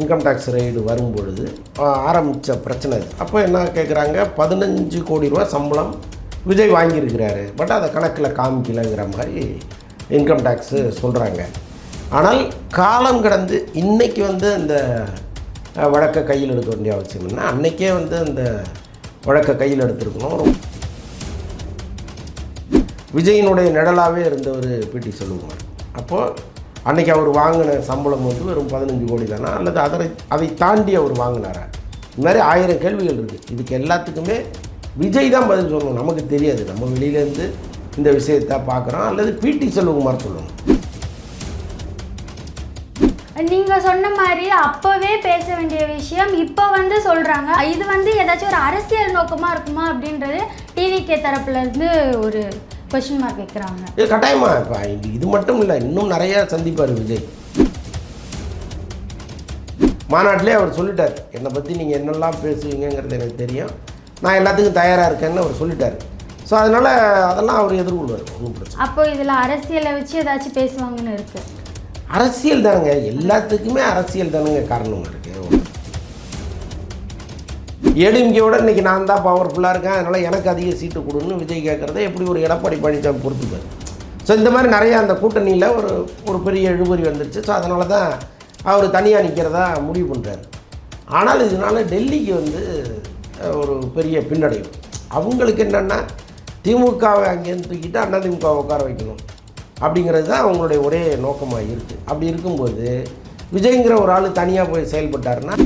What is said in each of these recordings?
Income tax raid வரும் பொழுது ஆரம்பித்த பிரச்சனை இது. அப்போ என்ன கேட்குறாங்க பதினஞ்சு கோடி ரூபா சம்பளம் விஜய் வாங்கியிருக்கிறாரு. பட் அதை கணக்கில் காமிக்கலைங்கிற மாதிரி இன்கம் டேக்ஸு சொல்கிறாங்க ஆனால் காலம் கடந்து இன்னைக்கு வந்து இந்த வழக்கை கையில் எடுக்க வேண்டிய அவசியம் என்ன? அன்னைக்கே வந்து அந்த வழக்கை கையில் எடுத்துருக்கணும். விஜயினுடைய நிழலாகவே இருந்தவர் பிடி சொல்லுவார். அப்போது அன்னைக்கு அவர் வாங்கின சம்பளம் வந்து வெறும் பதினஞ்சு கோடி தானா? அல்லது அதரை அதை தாண்டி அவர் வாங்கினாரா? இந்த மாதிரி ஆயிரம் கேள்விகள் இருக்குது இதுக்கு எல்லாத்துக்குமே விஜய் தான் பதில் சொல்லணும். நமக்கு தெரியாது. நம்ம வெளியிலேருந்து இந்த விஷயத்தை பார்க்குறோம். அல்லது பிடி செல்வகுமார் சொல்லணும் நீங்கள் சொன்ன மாதிரி அப்போவே பேச வேண்டிய விஷயம் இப்போ வந்து சொல்கிறாங்க இது வந்து ஏதாச்சும் ஒரு அரசியல் நோக்கமாக இருக்குமா அப்படின்றது டிவிகே தரப்புல இருந்து ஒரு கொஸ்டின் மார்க் வைக்கிறாங்க. இது கட்டாயமா? இப்போ இது மட்டும் இல்லை இன்னும் நிறையா சந்திப்பார் விஜய். மாநாட்டிலே அவர் சொல்லிட்டார் என்னை பற்றி நீங்கள் என்னெல்லாம் பேசுவீங்கங்கிறது எனக்கு தெரியும். நான் எல்லாத்துக்கும் தயாராக இருக்கேன்னு அவர் சொல்லிட்டார். ஸோ அதனால் அதெல்லாம் அவர் எதிர்கொள்வார் ஒன்றும் பிரச்சனை அப்போ இதுல அரசியலை வச்சு ஏதாச்சும் பேசுவாங்கன்னு இருக்கு. அரசியல் தானுங்க எல்லாத்துக்குமே அரசியல் தானுங்க காரணம். ஏடிஎம்கேவோட இன்னைக்கு நான் தான் பவர்ஃபுல்லாக இருக்கேன். அதனால் எனக்கு அதிக சீட்டு கொடுன்னு விஜய் கேட்குறத எப்படி ஒரு எடப்பாடி பழனிசாமி பொறுத்துப்பார். ஸோ இந்த மாதிரி நிறையா அந்த கூட்டணியில் ஒரு ஒரு பெரிய இழுபறி வந்துருச்சு. ஸோ அதனால தான் அவர் தனியாக நிற்கிறதா முடிவு பண்ணுறாரு ஆனால் இதனால் டெல்லிக்கு வந்து ஒரு பெரிய பின்னடைவு. அவங்களுக்கு என்னென்னா திமுகவை அங்கேருந்து தூக்கிட்டு அதிமுகவை உட்கார வைக்கணும். அப்படிங்கிறது தான் அவங்களுடைய ஒரே நோக்கமாக இருக்குது அப்படி இருக்கும்போது விஜய்ங்கிற ஒரு ஆள் தனியாக போய் செயல்பட்டாருன்னா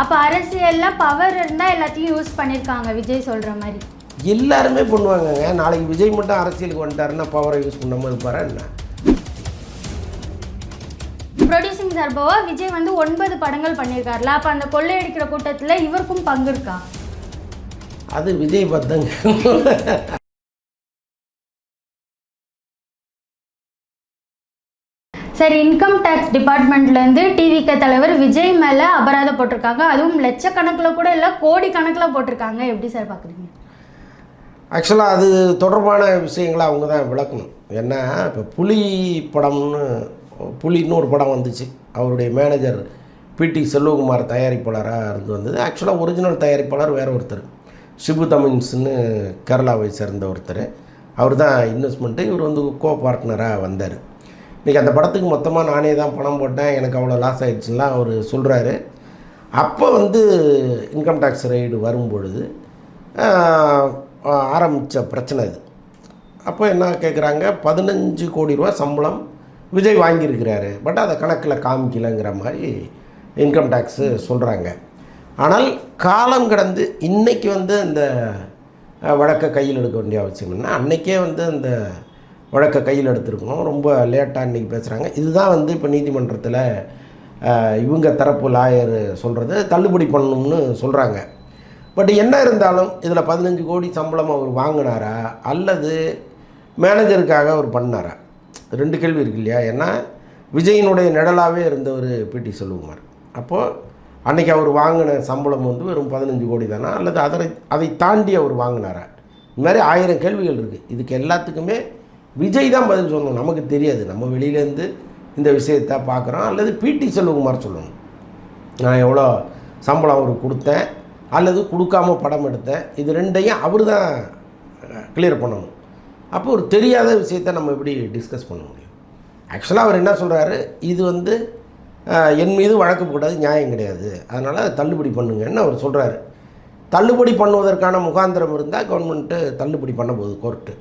அப்ப அரசியல்ல பவர் இருந்தா எல்லாத்தையும் யூஸ் பண்ணிருக்காங்க. விஜய் சொல்ற மாதிரி. எல்லாருமே பண்ணுவாங்கங்க. நாளைக்கு விஜய் மட்டும் அரசியலுக்கு வந்துட்டாருன்னா பவரை யூஸ் பண்ணாமல் இருப்பாரா என்ன? ப்ரொடியூசிங் சார்பாவா விஜய் வந்து ஒன்பது படங்கள் பண்ணியிருக்காருல அப்ப அந்த கொள்ளையடிக்கிற கூட்டத்துல இவருக்கும் பங்கு இருக்கா? அது விஜய் பத்தங்க சரி இன்கம் டேக்ஸ் டிபார்ட்மெண்ட்லேருந்து டிவிக்கு தலைவர் விஜய் மேலே அபராதம் போட்டிருக்காங்க. அதுவும் லட்சக்கணக்கில் கூட இல்லை கோடி கணக்கில் போட்டிருக்காங்க. எப்படி சார் பார்க்குறீங்க? ஆக்சுவலாக அது தொடர்பான விஷயங்களை அவங்க தான் விளக்கணும். ஏன்னா இப்போ புலி படம்னு புலின்னு ஒரு படம் வந்துச்சு. அவருடைய மேனேஜர் பிடி செல்வகுமார் தயாரிப்பாளராக இருந்து வந்தது. ஆக்சுவலாக ஒரிஜினல் தயாரிப்பாளர் வேற ஒருத்தர். ஷிபு தமின்ஸ்னு கேரளாவை சேர்ந்த ஒருத்தர். அவர் தான் இன்வெஸ்ட்மெண்ட்டு இவர் வந்து கோ பார்ட்னராக வந்தார். இன்றைக்கி அந்த படத்துக்கு மொத்தமாக நானே தான் பணம் போட்டேன். எனக்கு அவ்வளோ லாஸ் ஆகிடுச்சுலாம் அவர் சொல்கிறாரு அப்போ வந்து இன்கம் டேக்ஸ் ரைடு வரும் பொழுது ஆரம்பித்த பிரச்சனை இது. அப்போ என்ன கேட்குறாங்க பதினஞ்சு கோடி ரூபா சம்பளம் விஜய் வாங்கியிருக்கிறாரு. பட் அதை கணக்கில் காமிக்கலைங்கிற மாதிரி இன்கம் டேக்ஸு சொல்கிறாங்க ஆனால் காலம் கடந்து இன்றைக்கி வந்து அந்த வழக்கை கையில் எடுக்க வேண்டிய அவசியம் என்ன? அன்றைக்கே வந்து அந்த வழக்கை கையில் எடுத்திருக்கணும். ரொம்ப லேட்டாக இன்றைக்கி பேசுகிறாங்க இதுதான் வந்து இப்போ நீதிமன்றத்தில் இவங்க தரப்பு லாயர் சொல்கிறது தள்ளுபடி பண்ணணும்னு சொல்கிறாங்க பட் என்ன இருந்தாலும் இதில் பதினஞ்சு கோடி சம்பளம் அவர் வாங்கினாரா? அல்லது மேனேஜருக்காக அவர் பண்ணாரா? ரெண்டு கேள்வி இருக்கு இல்லையா? ஏன்னா விஜயினுடைய நிழலாகவே இருந்தவர் பிடி செல்வகுமார். அப்போது அன்னைக்கு அவர் வாங்கின சம்பளம் வந்து வெறும் பதினஞ்சு கோடி தானா? அல்லது அதை அதை தாண்டி அவர் வாங்கினாரா? இந்த மாதிரி ஆயிரம் கேள்விகள் இருக்குது இதுக்கு எல்லாத்துக்குமே விஜய் தான் பதில் சொல்லணும். நமக்கு தெரியாது. நம்ம வெளியிலேருந்து இந்த விஷயத்தை பார்க்குறோம். அல்லது பிடி செல்வகுமார் சொல்லணும். நான் எவ்வளோ சம்பளம் அவருக்கு கொடுத்தேன். அல்லது கொடுக்காம படம் எடுத்தேன். இது ரெண்டையும் அவர் தான் கிளியர் பண்ணணும். அப்போ ஒரு தெரியாத விஷயத்தை நம்ம எப்படி டிஸ்கஸ் பண்ண முடியும்? ஆக்சுவலாக அவர் என்ன சொல்கிறாரு இது வந்து என் மீது வழக்கு போடாது நியாயம் கிடையாது. அதனால் தள்ளுபடி பண்ணுங்கன்னு அவர் சொல்கிறாரு தள்ளுபடி பண்ணுவதற்கான முகாந்திரம் இருந்தால் கவர்மெண்ட்டு தள்ளுபடி பண்ண போகுது கோர்ட்டு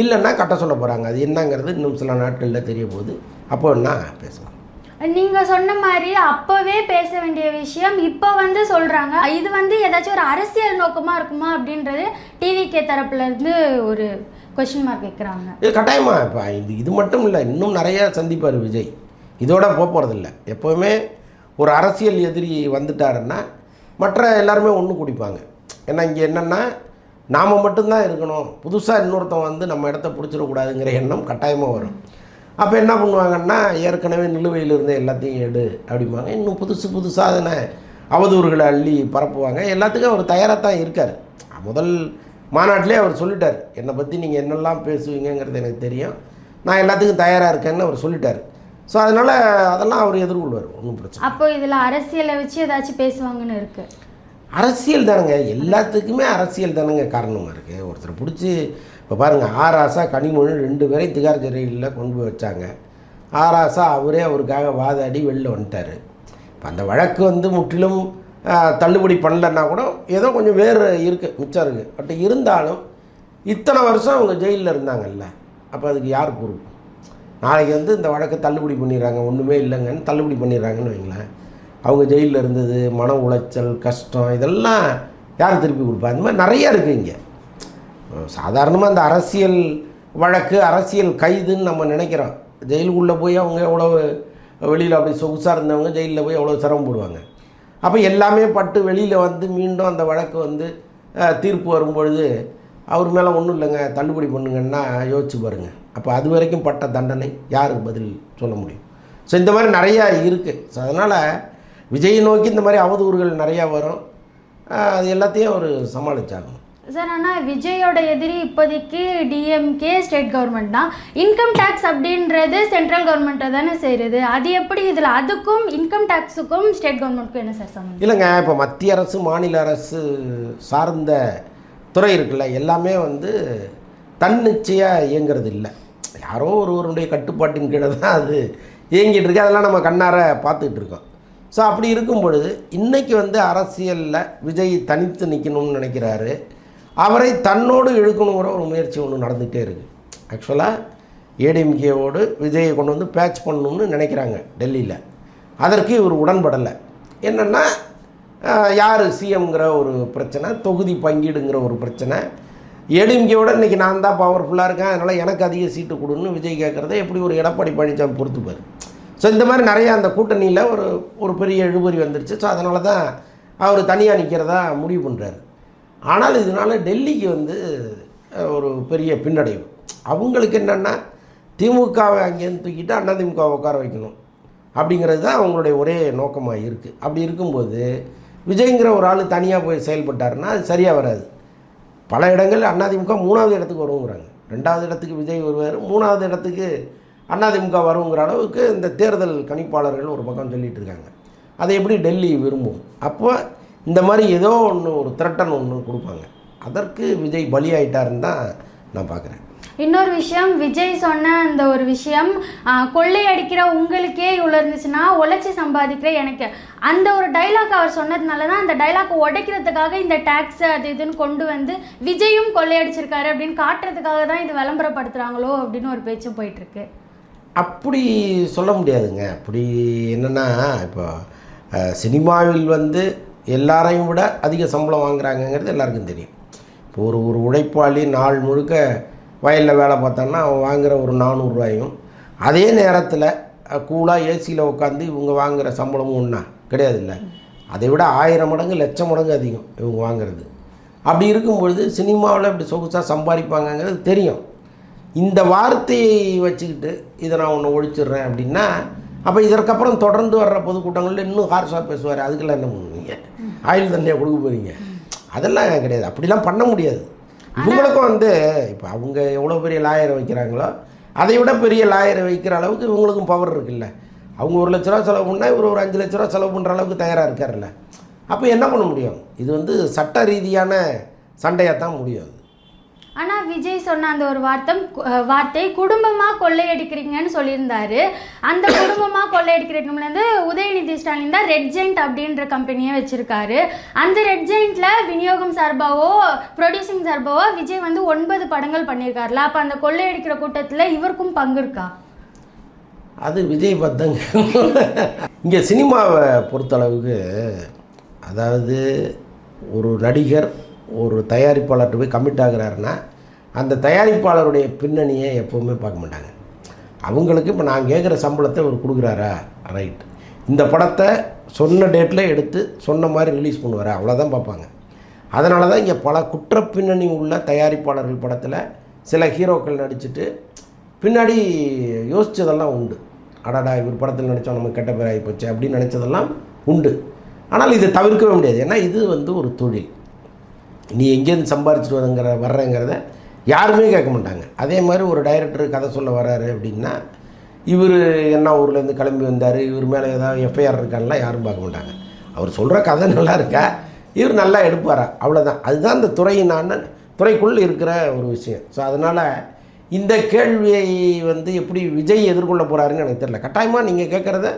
இல்லைன்னா கட்ட சொல்ல போகிறாங்க அது என்னங்கிறது இன்னும் சில நாட்களில் தெரிய போகுது அப்போ என்ன பேசலாம் நீங்க சொன்ன மாதிரி அப்பவே பேச வேண்டிய விஷயம் இப்போ வந்து சொல்றாங்க. இது வந்து ஏதாச்சும் ஒரு அரசியல் நோக்கமா இருக்குமா அப்படின்றது டிவிகே தரப்புல இருந்து ஒரு கொஸ்டின் மார்க் வைக்கிறாங்க இது கட்டாயமா? இப்போ இது இது மட்டும் இல்லை இன்னும் நிறையா சந்திப்பார் விஜய். இதோட போக போகிறதில்ல எப்போவுமே ஒரு அரசியல் எதிரி வந்துட்டாருன்னா மற்ற எல்லாருமே ஒன்று குடிப்பாங்க. ஏன்னா இங்கே என்னென்னா நாம் மட்டும்தான் இருக்கணும். புதுசாக இன்னொருத்தன் வந்து நம்ம இடத்த பிடிச்சிடக்கூடாதுங்கிற எண்ணம் கட்டாயமாக வரும். அப்போ என்ன பண்ணுவாங்கன்னா ஏற்கனவே நிலுவையில் இருந்த எல்லாத்தையும் எடு அப்படிம்பாங்க. இன்னும் புதுசு புதுசாக அதனை அவதூறுகளை அள்ளி பரப்புவாங்க. எல்லாத்துக்கும் அவர் தயாராக தான் இருக்கார். முதல் மாநாட்டிலே அவர் சொல்லிட்டார். என்னை பற்றி நீங்கள் என்னெல்லாம் பேசுவீங்கங்கிறது எனக்கு தெரியும். நான் எல்லாத்துக்கும் தயாராக இருக்கேன்னு அவர் சொல்லிட்டார். ஸோ அதனால் அதெல்லாம் அவர் எதிர்கொள்வார். ஒன்றும் பிரச்சனை அப்போ இதில் அரசியலை வச்சு ஏதாச்சும் பேசுவாங்கன்னு இருக்குது அரசியல் தானுங்க. எல்லாத்துக்குமே அரசியல் தானுங்க காரணமாக இருக்குது ஒருத்தரை பிடிச்சி இப்போ பாருங்கள் ஆராசா கனிமொழி ரெண்டு பேரையும் திகார் சிறையில் கொண்டு போய் வச்சாங்க. ஆராசா அவரே அவருக்காக வாதாடி வெளில வந்துட்டார். இப்போ அந்த வழக்கு வந்து முற்றிலும் தள்ளுபடி பண்ணலன்னா கூட ஏதோ கொஞ்சம் வேறு இருக்குது மிச்சம் இருக்குது பட் இருந்தாலும் இத்தனை வருஷம் அவங்க ஜெயிலில் இருந்தாங்கல்ல. அப்போ அதுக்கு யார் பொறுப்பு? நாளைக்கு வந்து இந்த வழக்கை தள்ளுபடி பண்ணிடுறாங்க ஒன்றுமே இல்லைங்கன்னு தள்ளுபடி பண்ணிடுறாங்கன்னு வைங்களேன். அவங்க ஜெயிலில் இருந்தது மன உளைச்சல் கஷ்டம் இதெல்லாம் யார் திருப்பி கொடுப்பா? இந்த மாதிரி நிறையா இருக்குது இங்கே. சாதாரணமாக அந்த அரசியல் வழக்கு அரசியல் கைதுன்னு நம்ம நினைக்கிறோம். ஜெயிலுக்குள்ளே போய் அவங்க எவ்வளோ வெளியில் அப்படி சொகுசாக இருந்தவங்க ஜெயிலில் போய் எவ்வளோ சிரமப்படுவாங்க அப்போ எல்லாமே பட்டு வெளியில் வந்து மீண்டும் அந்த வழக்கு வந்து தீர்ப்பு வரும்பொழுது அவர் மேலே ஒன்றும் இல்லைங்க தள்ளுபடி பண்ணுங்கன்னா யோசிச்சு பாருங்கள் அப்போ அது வரைக்கும் பட்ட தண்டனை யாருக்கு பதில் சொல்ல முடியும்? ஸோ இந்த மாதிரி நிறையா இருக்குது ஸோ அதனால் விஜயை நோக்கி இந்த மாதிரி அவதூறுகள் நிறையா வரும். அது எல்லாத்தையும் அவர் சமாளிச்சாகணும். சார் ஆனால் விஜயோட எதிரி இப்போதைக்கு டிஎம்கே ஸ்டேட் கவர்மெண்ட் தான். இன்கம் டேக்ஸ் அப்படின்றது சென்ட்ரல் கவர்மெண்ட்டை தானே செய்கிறது அது எப்படி இதில் அதுக்கும் இன்கம் டேக்ஸுக்கும் ஸ்டேட் கவர்மெண்ட்டுக்கும் என்ன சார் சம்மந்தம்? இல்லைங்க இப்போ மத்திய அரசு மாநில அரசு சார்ந்த துறை இருக்குல்ல எல்லாமே வந்து தன்னிச்சையாக இயங்குறது இல்லை யாரோ ஒருவருடைய கட்டுப்பாட்டின் கீழே தான் அது இயங்கிட்டு இருக்கு. அதெல்லாம் நம்ம கண்ணார பார்த்துட்டு இருக்கோம். ஸோ அப்படி இருக்கும் பொழுது இன்றைக்கி வந்து அரசியலில் விஜய் தனித்து நிற்கணும்னு நினைக்கிறாரு. அவரை தன்னோடு இழுக்கணுங்கிற ஒரு முயற்சி ஒன்று நடந்துகிட்டே இருக்குது ஆக்சுவலாக ஏடிஎம்கேவோடு விஜயை கொண்டு வந்து பேட்ச் பண்ணணும்னு நினைக்கிறாங்க டெல்லியில். அதற்கு இவர் உடன்படலை. என்னென்னா யார் சிஎம்ங்கிற ஒரு பிரச்சனை தொகுதி பங்கீடுங்கிற ஒரு பிரச்சனை. ஏடிஎம்கேவோட இன்றைக்கி நான் தான் பவர்ஃபுல்லாக இருக்கேன் அதனால் எனக்கு அதிக சீட்டு கொடுன்னு விஜய் கேட்குறத எப்படி ஒரு எடப்பாடி பழனிசாமி பொறுத்துப்பார். ஸோ இந்த மாதிரி நிறையா அந்த கூட்டணியில் ஒரு ஒரு பெரிய இழுபறி வந்துருச்சு. ஸோ அதனால தான் அவர் தனியாக நிற்கிறதா முடிவு பண்ணுறாரு ஆனால் இதனால் டெல்லிக்கு வந்து ஒரு பெரிய பின்னடைவு. அவங்களுக்கு என்னென்னா திமுகவை அங்கேருந்து தூக்கிட்டு அண்ணா திமுகவை உட்கார வைக்கணும். அப்படிங்கிறது தான் அவங்களுடைய ஒரே நோக்கமாக இருக்குது அப்படி இருக்கும்போது விஜய்ங்கிற ஒரு ஆள் தனியாக போய் செயல்பட்டாருன்னா அது சரியாக வராது. பல இடங்கள் அதிமுக மூணாவது இடத்துக்கு வருங்கிறாங்க. ரெண்டாவது இடத்துக்கு விஜய் வருவார் மூணாவது இடத்துக்கு அதிமுக வருங்கிற அளவுக்கு இந்த தேர்தல் கணிப்பாளர்கள் ஒரு பக்கம் சொல்லிட்டு இருக்காங்க. அதை எப்படி டெல்லி விரும்பும்? அப்போ இந்த மாதிரி ஏதோ ஒன்று ஒரு திரட்டன் ஒன்று கொடுப்பாங்க. அதற்கு விஜய் பலியாயிட்டாருன்னு தான் நான் பார்க்குறேன். இன்னொரு விஷயம் விஜய் சொன்ன அந்த ஒரு விஷயம் கொள்ளையடிக்கிற உங்களுக்கே இவ்வளோ இருந்துச்சுன்னா உழைச்சி சம்பாதிக்கிற எனக்கு. அந்த ஒரு டைலாக் அவர் சொன்னதுனால தான் அந்த டைலாக் உடைக்கிறதுக்காக இந்த டேக்ஸ் அது இதுன்னு கொண்டு வந்து விஜயும் கொள்ளையடிச்சிருக்காரு அப்படின்னு காட்டுறதுக்காக தான் இது விளம்பரப்படுத்துகிறாங்களோ அப்படின்னு ஒரு பேச்சும் போயிட்டுருக்கு அப்படி சொல்ல முடியாதுங்க. அப்படி என்னென்னா இப்போ சினிமாவில் வந்து எல்லாரையும் விட அதிக சம்பளம் வாங்குறாங்கங்கிறது எல்லாருக்கும் தெரியும். இப்போ ஒரு ஒரு உழைப்பாளி நாள் முழுக்க வயலில் வேலை பார்த்தான்னா அவன் வாங்குகிற ஒரு நானூறுரூவாயும் அதே நேரத்தில் கூலாக ஏசியில் உட்காந்து இவங்க வாங்குகிற சம்பளமும் ஒன்றா கிடையாது இல்லை அதை விட ஆயிரம் மடங்கு லட்சம் மடங்கு அதிகம் இவங்க வாங்குறது. அப்படி இருக்கும்பொழுது சினிமாவில் இப்படி சொகுசாக சம்பாதிப்பாங்கங்கிறது தெரியும். இந்த வார்த்தையை வச்சுக்கிட்டு இதை நான் ஒன்று ஒழிச்சிடுறேன் அப்படின்னா அப்போ இதற்கப்புறம் தொடர்ந்து வர்ற பொதுக்கூட்டங்களில் இன்னும் ஹார்ஷாக பேசுவார். அதுக்கெல்லாம் என்ன பண்ணுவீங்க? ஆயில் தண்ணியை கொடுக்க போகிறீங்க அதெல்லாம் கிடையாது. அப்படிலாம் பண்ண முடியாது. இவங்களுக்கும் வந்து இப்போ அவங்க எவ்வளோ பெரிய லாயரை வைக்கிறாங்களோ அதை விட பெரிய லாயரை வைக்கிற அளவுக்கு இவங்களுக்கும் பவர் இருக்குல்ல. அவங்க ஒரு லட்ச ரூபா செலவு பண்ணால் இவர் ஒரு அஞ்சு லட்ச ரூபா செலவு பண்ணுற அளவுக்கு தயாராக இருக்கார்ல அப்போ என்ன பண்ண முடியும்? இது வந்து சட்ட ரீதியான சண்டையாக தான் முடியும் அது. ஆனால் விஜய் சொன்ன அந்த ஒரு வார்த்தை வார்த்தை குடும்பமாக கொள்ளையடிக்கிறீங்கன்னு சொல்லியிருந்தாரு. அந்த குடும்பமாக கொள்ளையடிக்கிறதுலேருந்து உதயநிதி ஸ்டாலின் தான் ரெட் ஜெயிண்ட் அப்படின்ற கம்பெனியை வச்சுருக்காரு. அந்த ரெட் ஜெயிண்ட்ல விநியோகம் சார்பாவோ ப்ரொடியூசிங் சார்பாவோ விஜய் வந்து ஒன்பது படங்கள் பண்ணியிருக்காருல. அப்போ அந்த கொள்ளையடிக்கிற கூட்டத்தில் இவருக்கும் பங்கு இருக்கா? அது விஜய் பத்தங்க. இங்கே சினிமாவை பொறுத்தளவுக்கு அதாவது ஒரு நடிகர் ஒரு தயாரிப்பாளர்கிட்ட போய் கமிட் ஆகுறாருன்னா அந்த தயாரிப்பாளருடைய பின்னணியை எப்போவுமே பார்க்க மாட்டாங்க. அவங்களுக்கு இப்போ நான் கேட்குற சம்பளத்தை அவர் கொடுக்குறாரா? ரைட் இந்த படத்தை சொன்ன டேட்டில் எடுத்து சொன்ன மாதிரி ரிலீஸ் பண்ணுவார்? அவ்வளோதான் பார்ப்பாங்க. அதனால தான் இங்கே பல குற்ற பின்னணி உள்ள தயாரிப்பாளர்கள் படத்தில் சில ஹீரோக்கள் நடிச்சுட்டு பின்னாடி யோசித்ததெல்லாம் உண்டு. அடாடா இவர் படத்தில் நடித்தோம் நமக்கு கெட்ட பேர் ஆகிப்போச்சு அப்படின்னு நினச்சதெல்லாம் உண்டு. ஆனால் இதை தவிர்க்கவே முடியாது. ஏன்னா இது வந்து ஒரு தொழில். நீ எங்கேருந்து சம்பாரிச்சிட்டு வரங்கிற வர்றேங்கிறத யாருமே கேட்க மாட்டாங்க. அதே மாதிரி ஒரு டைரக்டர் கதை சொல்ல வர்றாரு அப்படின்னா இவர் என்ன ஊர்லேருந்து கிளம்பி வந்தார் இவர் மேலே ஏதாவது எஃப்ஐஆர் இருக்கான்லாம் யாரும் பார்க்க மாட்டாங்க. அவர் சொல்கிற கதை நல்லா இருக்கா? இவர் நல்லா எடுப்பாரா? அவ்வளோதான் அதுதான் இந்த துறையினான அண்ணன் துறைக்குள் இருக்கிற ஒரு விஷயம். ஸோ அதனால் இந்த கேள்வியை வந்து எப்படி விஜய் எதிர்கொள்ள போகிறாருன்னு எனக்கு தெரியல. கட்டாயமாக நீங்கள் கேட்குறத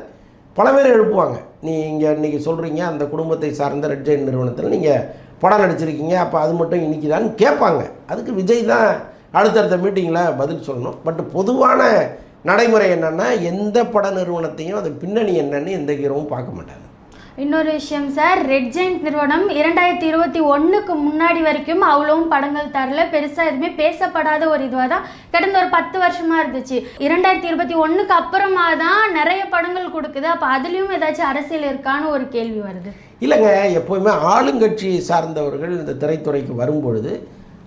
பல பேர் எழுப்புவாங்க. நீங்கள் இன்றைக்கி சொல்கிறீங்க அந்த குடும்பத்தை சார்ந்த ரெட் ஜெயின் நிறுவனத்தில் நீங்கள் படம் நடிச்சிருக்கீங்க அப்போ அது மட்டும் இன்னைக்குதான்னு கேட்பாங்க. அதுக்கு விஜய் தான் அடுத்தடுத்த மீட்டிங்கில் பதில் சொல்லணும். பட் பொதுவான நடைமுறை என்னென்னா எந்த பட நிறுவனத்தையும் அது பின்னணி என்னன்னு எந்த ஹீரோவும் பார்க்க மாட்டாங்க. இன்னொரு விஷயம் சார் ரெட் ஜெயின்ட் நிறுவனம் இரண்டாயிரத்தி இருபத்தி ஒன்றுக்கு முன்னாடி வரைக்கும் அவ்வளோவும் படங்கள் தரல. பெருசாக எதுவுமே பேசப்படாத ஒரு இதுவாக தான் கடந்த ஒரு பத்து வருஷமாக இருந்துச்சு. இரண்டாயிரத்தி இருபத்தி ஒன்றுக்கு அப்புறமா தான் நிறைய படங்கள் கொடுக்குது. அப்போ அதுலேயும் ஏதாச்சும் அரசியல் இருக்கான்னு ஒரு கேள்வி வருது. இல்லைங்க எப்போவுமே ஆளுங்கட்சி சார்ந்தவர்கள் இந்த திரைத்துறைக்கு வரும்பொழுது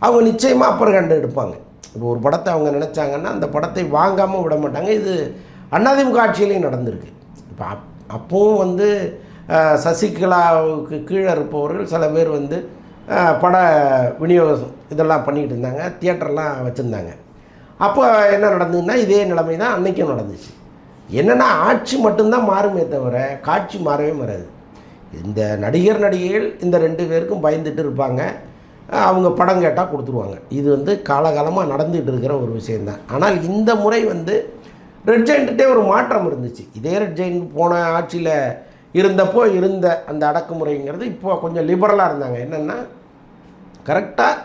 அவங்க நிச்சயமாக அப்புறம் கண்டு எடுப்பாங்க. இப்போ ஒரு படத்தை அவங்க நினச்சாங்கன்னா அந்த படத்தை வாங்காமல் விட மாட்டாங்க. இது அண்ணாதிமுக ஆட்சியிலையும் நடந்திருக்கு. இப்போ அப் அப்பவும் வந்து சசிகலாவுக்கு கீழே இருப்பவர்கள் சில பேர் வந்து பட விநியோகம் இதெல்லாம் பண்ணிக்கிட்டு இருந்தாங்க தியேட்டர்லாம் வச்சுருந்தாங்க. அப்போ என்ன நடந்ததுன்னா இதே நிலைமை தான் அன்றைக்கும் நடந்துச்சு. என்னென்னா ஆட்சி மட்டும்தான் மாறுமே தவிர காட்சி மாறவே மாறாது. இந்த நடிகர் நடிகைகள் இந்த ரெண்டு பேருக்கும் பயந்துட்டு இருப்பாங்க. அவங்க படம் கேட்டால் கொடுத்துருவாங்க. இது வந்து காலகாலமாக நடந்துகிட்டு இருக்கிற ஒரு விஷயந்தான் ஆனால் இந்த முறை வந்து ரெட் ஜெயின்ட்டே ஒரு மாற்றம் இருந்துச்சு. இதே ரெட் ஜெயின் போன ஆட்சியில் இருந்தப்போ இருந்த அந்த அடக்குமுறைங்கிறது இப்போ கொஞ்சம் லிபரலாக இருந்தாங்க. என்னென்னா கரெக்டாக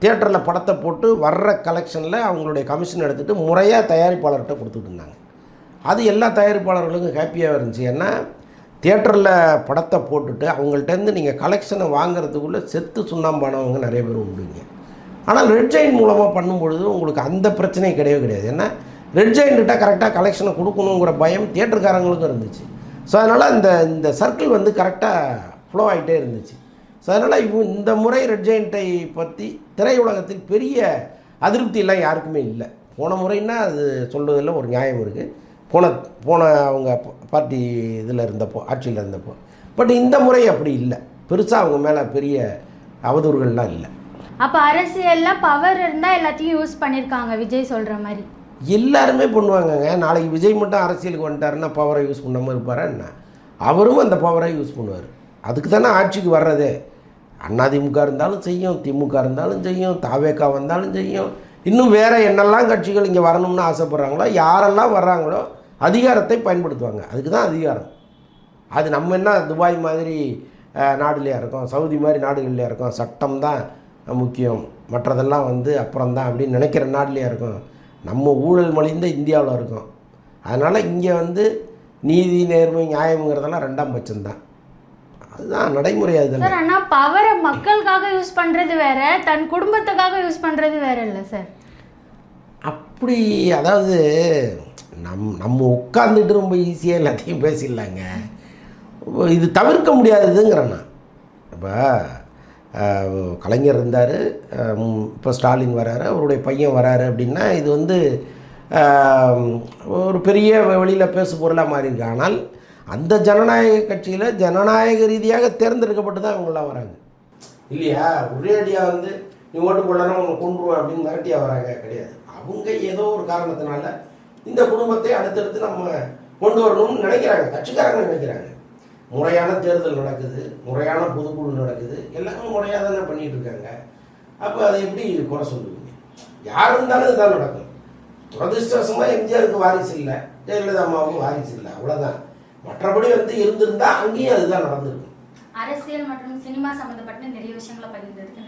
தியேட்டரில் படத்தை போட்டு வர்ற கலெக்ஷனில் அவங்களுடைய கமிஷன் எடுத்துகிட்டு முறையாக தயாரிப்பாளர்கிட்ட கொடுத்துட்டு இருந்தாங்க. அது எல்லா தயாரிப்பாளர்களுக்கும் ஹாப்பியாக இருந்துச்சு. ஏன்னா தியேட்டரில் படத்தை போட்டுட்டு அவங்கள்ட்டேருந்து நீங்கள் கலெக்ஷனை வாங்குறதுக்குள்ளே செத்து சுண்ணாம்பானவங்க நிறைய பேர் உண்டுங்க. ஆனால் ரெட் ஜெயின் மூலமாக பண்ணும்பொழுது உங்களுக்கு அந்த பிரச்சனை கிடையவே கிடையாது. ஏன்னா ரெட் ஜெயின்கிட்ட கரெக்டாக கலெக்ஷனை கொடுக்கணுங்கிற பயம் தியேட்டருக்காரங்களுக்கும் இருந்துச்சு. ஸோ அதனால் இந்த இந்த சர்க்கிள் வந்து கரெக்டாக ஃப்ளோ ஆகிட்டே இருந்துச்சு. ஸோ அதனால் இப்போ இந்த முறை ரெட் ஜெயின்ட்டை பற்றி திரையுலகத்தில் பெரிய அதிருப்தியெல்லாம் யாருக்குமே இல்லை. போன முறைன்னா அது சொல்வதில் ஒரு நியாயம் இருக்குது போன போன அவங்க பார்ட்டி இதில் இருந்தப்போ ஆட்சியில் இருந்தப்போ. பட் இந்த முறை அப்படி இல்லை. பெருசாக அவங்க மேலே பெரிய அவதூறுகள்லாம் இல்லை. அப்போ அரசியல்ல பவர் இருந்தால் எல்லாத்தையும் யூஸ் பண்ணியிருக்காங்க விஜய் சொல்கிற மாதிரி. எல்லாருமே பண்ணுவாங்கங்க. நாளைக்கு விஜய் மட்டும் அரசியலுக்கு வந்துட்டாருன்னா பவரை யூஸ் பண்ணாமல் இருப்பாரா என்ன? அவரும் அந்த பவரை யூஸ் பண்ணுவார். அதுக்கு தானே ஆட்சிக்கு வர்றதே. அதிமுக இருந்தாலும் செய்யும் திமுக இருந்தாலும் செய்யும் தாவேக்கா வந்தாலும் செய்யும். இன்னும் வேறு என்னெல்லாம் கட்சிகள் இங்கே வரணும்னு ஆசைப்பட்றாங்களோ யாரெல்லாம் வர்றாங்களோ அதிகாரத்தை பயன்படுத்துவாங்க. அதுக்கு தான் அதிகாரம். அது நம்ம என்ன துபாய் மாதிரி அஹ், நாடுலையா இருக்கோம் சவுதி மாதிரி நாடுகள்லையா இருக்கோம் சட்டம் தான் முக்கியம். மற்றதெல்லாம் வந்து அப்புறம்தான் அப்படின்னு நினைக்கிற நாடுலையா இருக்கோம். நம்ம ஊழல் மலிந்த இந்தியாவில் இருக்கோம். அதனால் இங்கே வந்து நீதி நேர்மை நியாயம்ங்கிறதெல்லாம் ரெண்டாம் பட்சம்தான். அதுதான் நடைமுறை அதுதான் சார் ஆனால் பவரை மக்களுக்காக யூஸ் பண்ணுறது வேற தன் குடும்பத்துக்காக யூஸ் பண்ணுறது வேற இல்லை சார். அப்படி அதாவது நம் நம்ம உட்காந்துட்டு ரொம்ப ஈஸியாக எல்லாத்தையும் பேசிடலாங்க. இது தவிர்க்க முடியாததுங்கிறேன் நான் இப்போ கலைஞர் இருந்தார் இப்போ ஸ்டாலின் வராரு அவருடைய பையன் வராரு அப்படின்னா இது வந்து ஒரு பெரிய வெளியில் பேசு பொருளாக மாறி இருக்கு ஆனால் அந்த ஜனநாயக கட்சியில் ஜனநாயக ரீதியாக தேர்ந்தெடுக்கப்பட்டு தான் இவங்கெல்லாம் வராங்க. இல்லையா? ஒரே அடியாக வந்து நீ ஓட்டு போடலாம் உங்களை கொண்டுருவேன் அப்படின்னு மிரட்டியாக வராங்க. கிடையாது. அவங்க ஏதோ ஒரு காரணத்தினால இந்த குடும்பத்தை அடுத்தடுத்து நம்ம கொண்டு வரணும்னு நினைக்கிறாங்க. கட்சிக்காரங்க நினைக்கிறாங்க. முறையான தேர்தல் நடக்குது முறையான பொதுக்குழு நடக்குது எல்லாமே முறையாக தானே பண்ணிட்டு இருக்காங்க. அப்போ அதை எப்படி குறை சொல்லுவீங்க? யார் இருந்தாலும் இதுதான் நடக்கும். துரதிருஷ்டவசமாக எம்ஜிஆருக்கு வாரிசு இல்லை ஜெயலலிதா அம்மாவுக்கும் வாரிசு இல்லை அவ்வளோதான் மற்றபடி வந்து இருந்திருந்தா அங்கேயும் அதுதான் நடந்திருக்கும். அரசியல் மற்றும் சினிமா சம்பந்தப்பட்ட நிறைய விஷயங்களை பகிர்ந்ததுக்கு